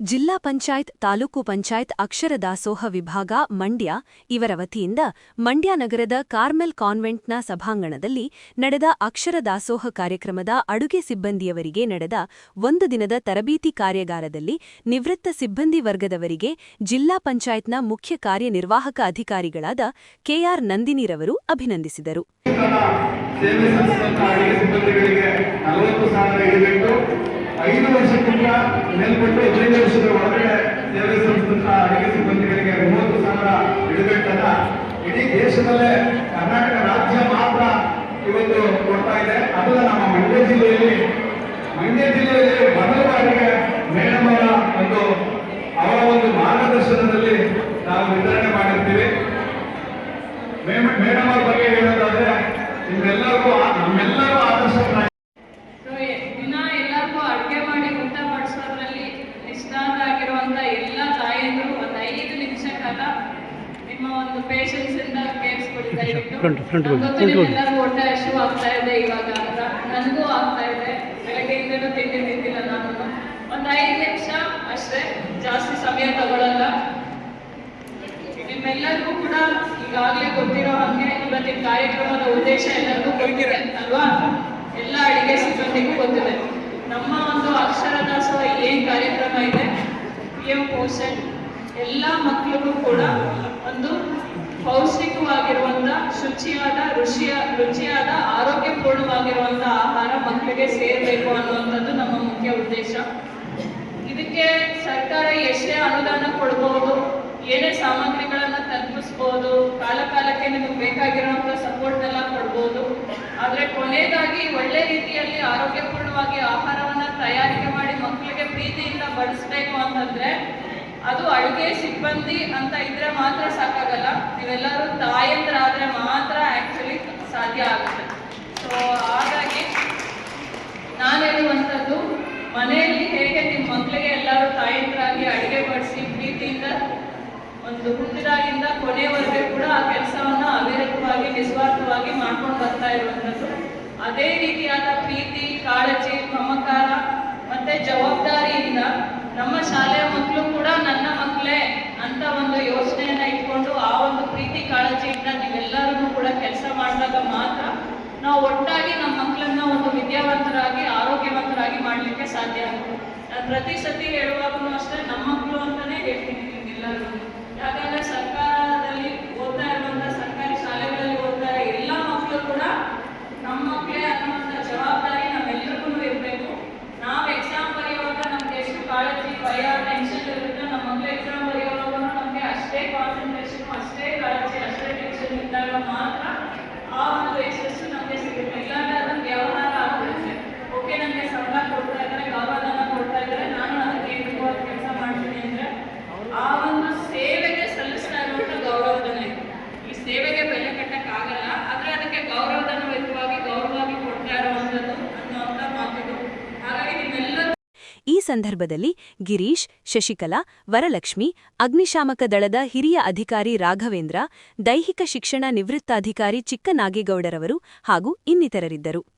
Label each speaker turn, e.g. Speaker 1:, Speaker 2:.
Speaker 1: ಜಿಲ್ಲಾ ಪಂಚಾಯತ್, ತಾಲೂಕು ಪಂಚಾಯತ್, ಅಕ್ಷರ ದಾಸೋಹ ವಿಭಾಗ, ಮಂಡ್ಯ ಇವರ ವತಿಯಿಂದ ಮಂಡ್ಯ ನಗರದ ಕಾರ್ಮೆಲ್ ಕಾನ್ವೆಂಟ್ನ ಸಭಾಂಗಣದಲ್ಲಿ ನಡೆದ ಅಕ್ಷರ ದಾಸೋಹ ಕಾರ್ಯಕ್ರಮದ ಅಡುಗೆ ಸಿಬ್ಬಂದಿಯವರಿಗೆ ನಡೆದ ಒಂದು ದಿನದ ತರಬೇತಿ ಕಾರ್ಯಾಗಾರದಲ್ಲಿ ನಿವೃತ್ತ ಸಿಬ್ಬಂದಿ ವರ್ಗದವರಿಗೆ ಜಿಲ್ಲಾ ಪಂಚಾಯತ್ನ ಮುಖ್ಯ ಕಾರ್ಯನಿರ್ವಾಹಕ ಅಧಿಕಾರಿಗಳಾದ ಕೆಆರ್ ನಂದಿನಿರವರು ಅಭಿನಂದಿಸಿದರು.
Speaker 2: ಐದು ವರ್ಷಕ್ಕಿಂತ ಮೇಲ್ಪಟ್ಟು ಹದಿನೈದು ವರ್ಷದ ಒಳಗಡೆ ಸೇವೆ ಸಲ್ಲಿಸಿದಂತಹ ಅಡಿಗೆ ಸಿಬ್ಬಂದಿಗಳಿಗೆ ಮೂವತ್ತು ಸಾವಿರ ಇಡಬೇಕಲ್ಲ ಇಡೀ ದೇಶದಲ್ಲೇ ಕರ್ನಾಟಕ ರಾಜ್ಯ ಮಾತ್ರ ಇವತ್ತು ಕೊಡ್ತಾ ಇದೆ. ಅದನ್ನ ನಮ್ಮ ಮಂಡ್ಯ ಜಿಲ್ಲೆಯಲ್ಲಿ ಮಂಡ್ಯ ಜಿಲ್ಲೆಯಲ್ಲಿ ಮೊದಲ ಬಾರಿಗೆ ಒಂದು ಅವರ ಒಂದು ಮಾರ್ಗದರ್ಶನದಲ್ಲಿ ನಾವು ವಿತರಣೆ ಮಾಡಿರ್ತೀವಿ. ಮೇಡಮ್ ಬಗ್ಗೆ ಹೇಳೋದಾದ್ರೆ, ನಿಮ್ಮೆಲ್ಲರಿಗೂ ನಮ್ಮೆಲ್ಲರೂ ಆದರ್ಶಪ್ರಾಯ
Speaker 3: ಸೊ, ಎ- ದಿನ ಎಲ್ಲರಿಗೂ ಅಡುಗೆ ಮಾಡಿ ಊಟ ಬಡಿಸೋದ್ರಲ್ಲಿ ನಿಷ್ಠಾತ ಆಗಿರುವಂತ ತಾಯಂದಿರು ಒಂದು ಐದು ನಿಮಿಷ ಕಾಲ ನಿಮ್ಮ ಒಂದು ಪೇಷನ್ಸ್ ಇಂದ ಕೇಳಿಸ್ಕೊಡಿ ದಯವಿಟ್ಟು ಹೊಟ್ಟೆ ಹಶು ಆಗ್ತಾ ಇದೆ ಇವಾಗ ಅಂತ. ನನಗೂ ಆಗ್ತಾ ಇದೆ. ಬೆಳಗ್ಗೆಯಿಂದಲೂ ತಿಂಡಿ ತಿಂದಿಲ್ಲ ನಾನು. ಒಂದು ಐದು ನಿಮಿಷ ಅಷ್ಟೇ. ಜಾಸ್ತಿ ಸಮಯ ತಗೊಳ್ಳಲ್ಲ ನಿಮ್ಮೆಲ್ಲರಿಗೂ ಕೂಡ ಈಗಾಗಲೇ ಗೊತ್ತಿರೋ ಹಾಗೆ ಇವತ್ತಿನ ಕಾರ್ಯಕ್ರಮದ ಉದ್ದೇಶ ಎಲ್ಲರಿಗೂ ಗೊತ್ತಿದೆ ಅಲ್ವಾ? ಎಲ್ಲ ಅಡಿಗೆ ಸಿಬ್ಬಂದಿಗೂ ಗೊತ್ತಿದೆ. ನಮ್ಮ ಒಂದು ಅಕ್ಷರ ದಾಸೋಹ ಏನ್ ಕಾರ್ಯಕ್ರಮ ಇದೆ. ಪಿ ಎಂ ಪೋಷಣ್ ಎಲ್ಲ ಮಕ್ಕಳಿಗೂ ಕೂಡ ಒಂದು ಪೌಷ್ಟಿಕವಾಗಿರುವಂತ, ಶುಚಿಯಾದ, ರುಚಿಯ, ರುಚಿಯಾದ, ಆರೋಗ್ಯಪೂರ್ಣವಾಗಿರುವಂತ ಆಹಾರ ಮಕ್ಕಳಿಗೆ ಸೇರಬೇಕು ಅನ್ನುವಂಥದ್ದು ನಮ್ಮ ಮುಖ್ಯ ಉದ್ದೇಶ. ಇದಕ್ಕೆ ಸರ್ಕಾರ ಎಷ್ಟೇ ಅನುದಾನ ಕೊಡಬಹುದು ಏನೇ ಸಾಮಗ್ರಿಗಳನ್ನ ತಲುಪಿಸ್ಬೋದು ಕಾಲ ಕಾಲಕ್ಕೆ ನಿಮಗೆ ಬೇಕಾಗಿರುವಂತ ಸಪೋರ್ಟ್ ಎಲ್ಲ ಕೊಡ್ಬೋದು. ಆದ್ರೆ ಕೊನೆಯದಾಗಿ ಒಳ್ಳೆ ರೀತಿಯಲ್ಲಿ ಆರೋಗ್ಯಪೂರ್ಣವಾಗಿ ಆಹಾರವನ್ನ ತಯಾರಿಕೆ ಮಾಡಿ ಮಕ್ಕಳಿಗೆ ಪ್ರೀತಿಯಿಂದ ಬಡಿಸ್ಬೇಕು ಅಂತಂದ್ರೆ ಅದು ಅಡುಗೆ ಸಿಬ್ಬಂದಿ ಅಂತ ಇದ್ರೆ ಮಾತ್ರ ಸಾಕಾಗಲ್ಲ. ನೀವೆಲ್ಲರೂ ತಾಯಂದ್ರಾದ್ರೆ ಮಾತ್ರ ಆಕ್ಚುಲಿ ಸಾಧ್ಯ ಆಗುತ್ತೆ. ಸೊ ಹಾಗಾಗಿ ನಾನು ಹೇಳುವಂಥದ್ದು, ಮನೆಯಲ್ಲಿ ಹೇಗೆ ನಿಮ್ಮ ಮಕ್ಕಳಿಗೆ ಎಲ್ಲರೂ ತಾಯಂದ್ರಾಗಿ ಅಡುಗೆ ಬಡಿಸಿ ಪ್ರೀತಿಯಿಂದ, ಒಂದು ಹುಟ್ಟಿದಾಗಿಂದ ಕೊನೆವರೆಗೆ ಕೂಡ ಆ ಕೆಲಸವನ್ನು ಅವಿರತವಾಗಿ, ನಿಸ್ವಾರ್ಥವಾಗಿ ಮಾಡ್ಕೊಂಡು ಬರ್ತಾ ಇರುವಂಥದ್ದು. ಅದೇ ರೀತಿಯಾದ ಪ್ರೀತಿ, ಕಾಳಜಿ, ಮಮಕಾರ ಮತ್ತೆ ಜವಾಬ್ದಾರಿಯಿಂದ ನಮ್ಮ ಶಾಲೆಯ ಮಕ್ಕಳು ಕೂಡ ನನ್ನ ಮಕ್ಕಳೇ ಅಂತ ಒಂದು ಯೋಚನೆಯನ್ನ ಇಟ್ಕೊಂಡು ಆ ಒಂದು ಪ್ರೀತಿ ಕಾಳಜಿಯಿಂದ ನೀವೆಲ್ಲರೂ ಕೂಡ ಮಾಡಿದಾಗ ಮಾತ್ರ ನಾವು ಒಟ್ಟಾಗಿ ನಮ್ಮ ಮಕ್ಕಳನ್ನ ಒಂದು ವಿದ್ಯಾವಂತರಾಗಿ, ಆರೋಗ್ಯವಂತರಾಗಿ ಮಾಡಲಿಕ್ಕೆ ಸಾಧ್ಯ ಆಗುತ್ತೆ. ಪ್ರತಿ ಸತಿ ಹೇಳುವಾಗಲೂ ಅಷ್ಟೇ, ನಮ್ಮ ಮಕ್ಕಳು ಅಂತಾನೆ ಹೇಳ್ತೀನಿ ಎಲ್ಲರೂ ಯಾಕಂದ್ರೆ ಸರ್ಕಾರದಲ್ಲಿ ಓದ್ತಾ ಇರುವಂತ ಸರ್ಕಾರಿ ಶಾಲೆಗಳಲ್ಲಿ ಓದ್ತಾ ಇರೋ ಎಲ್ಲ ಮಕ್ಕಳು ಕೂಡ ನಮ್ಮ ಮಕ್ಕಳೇ ಅನ್ನುವಂಥ ಜವಾಬ್ದಾರಿ ನಮ್ಮೆಲ್ಲರಿಗೂ ಇರಬೇಕು ನಾವು ಎಕ್ಸಾಮ್ ಬರೆಯುವಾಗ ನಮ್ಗೆ ಎಷ್ಟು ಕಾಳಜಿ ಭಯ ಟೆನ್ಷನ್ ಇರುತ್ತೆ ನಮ್ಮ ಮಕ್ಕಳು ಎಕ್ಸಾಮ್ ಬರೆಯುವಾಗ ನಮಗೆ ಅಷ್ಟೇ ಕಾನ್ಸಂಟ್ರೇಷನ್ ಅಷ್ಟೇ ಕಾಳಜಿ ಅಷ್ಟೇ ಟೆನ್ಷನ್ ಇದ್ದಾಗ ಮಾತ್ರ ಆ ಒಂದು ಯಶಸ್ಸು ನಮಗೆ ಸಿಗುತ್ತೆ ಇಲ್ಲಾಂದ್ರೆ ಅದನ್ನ ವ್ಯವಹಾರ ಆಗ್ಬಿಡುತ್ತೆ ಓಕೆ ನನಗೆ ಸಂಬಳ ಕೊಡ್ತಾ ಇದ್ದಾರೆ ಗೌರವಧನ ಕೊಡ್ತಾ ಇದ್ದಾರೆ ನಾನು ಅದಕ್ಕೆ ಏನು ಕೆಲಸ ಮಾಡ್ತೀನಿ ಅಂದ್ರೆ ಆ ಒಂದು ಸೇವೆಗೆ ಸಲ್ಲಿಸ್ತಾ ಇರುವಂತ ಗೌರವಧನ ಇದು ಈ ಸೇವೆಗೆ ಬೆಲೆ ಕಟ್ಟಕ್ಕಾಗಲ್ಲ ಆದ್ರೆ ಅದಕ್ಕೆ ಗೌರವಧನಯುತವಾಗಿ ಗೌರವವಾಗಿ ಕೊಡ್ತಾ ಇರುವಂಥದ್ದು ಅನ್ನುವಂಥ ಮಾತಿದು ಹಾಗಾಗಿ ನಿಮ್ಮೆಲ್ಲರೂ
Speaker 1: ಈ ಸಂದರ್ಭದಲ್ಲಿ ಗಿರೀಶ್, ಶಶಿಕಲಾ, ವರಲಕ್ಷ್ಮಿ, ಅಗ್ನಿಶಾಮಕ ದಳದ ಹಿರಿಯ ಅಧಿಕಾರಿ ರಾಘವೇಂದ್ರ, ದೈಹಿಕ ಶಿಕ್ಷಣ ನಿವೃತ್ತಾಧಿಕಾರಿ ಚಿಕ್ಕನಾಗೇಗೌಡರವರು ಹಾಗೂ ಇನ್ನಿತರರಿದ್ದರು.